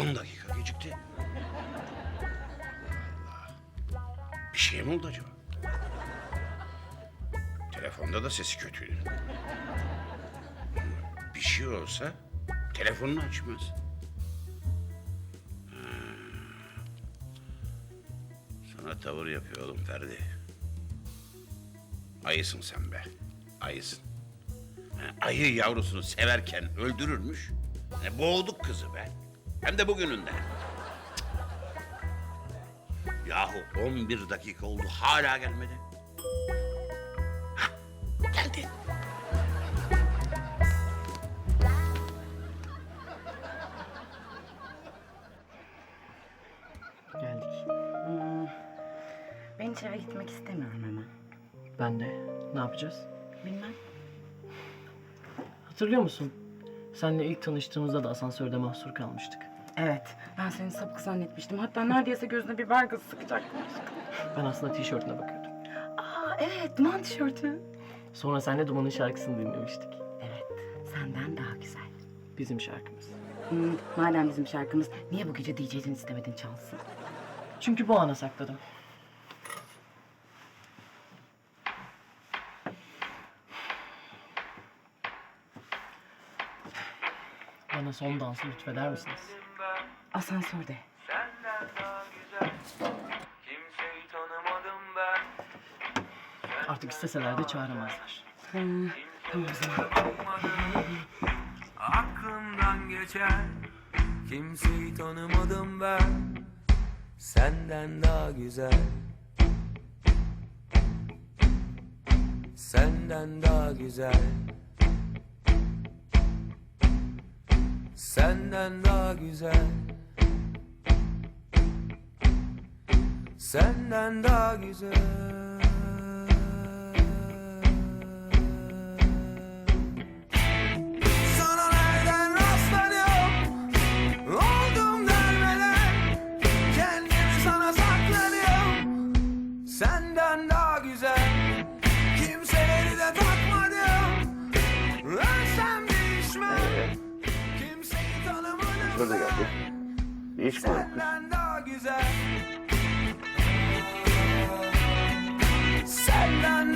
On dakika gecikti. Bir şey mi oldu acaba? Telefonda da sesi kötüydü. Bir şey olsa telefonunu açmaz. Sana tavır yapıyor oğlum Ferdi. Ayısın sen be. Ayısın. Ayı yavrusunu severken öldürürmüş. Boğduk kızı be. Hem de bugününde. Yahu 11 dakika oldu hala gelmedi. Hah, geldi. Geldik. Ben hiç eve gitmek istemiyorum hemen. Ben de. Ne yapacağız? Bilmem. Hatırlıyor musun? Seninle ilk tanıştığımızda da asansörde mahsur kalmıştık. Evet, ben seni sapık zannetmiştim. Hatta neredeyse gözüne bir gazı sıkacaktım. Ben aslında tişörtüne bakıyordum. Aa evet, duman tişörtü. Sonra seninle Duman'ın şarkısını dinlemiştik. Evet, senden daha güzel. Bizim şarkımız. Hmm, madem bizim şarkımız, niye bu gece DJ'den istemedin çalsın? Çünkü bu ana sakladım. Bana son dansı lütfeder misiniz? Asansörde. Senden daha güzel Kimseyi tanımadım ben Artık isteseler de çağıramazlar. Tamam o zaman. Bakmadım Aklımdan geçer Kimseyi tanımadım ben Senden daha güzel Senden daha güzel Senden daha güzel. Senden daha güzel. Sana Beraber de geldik. Hiç korkmuş. Senden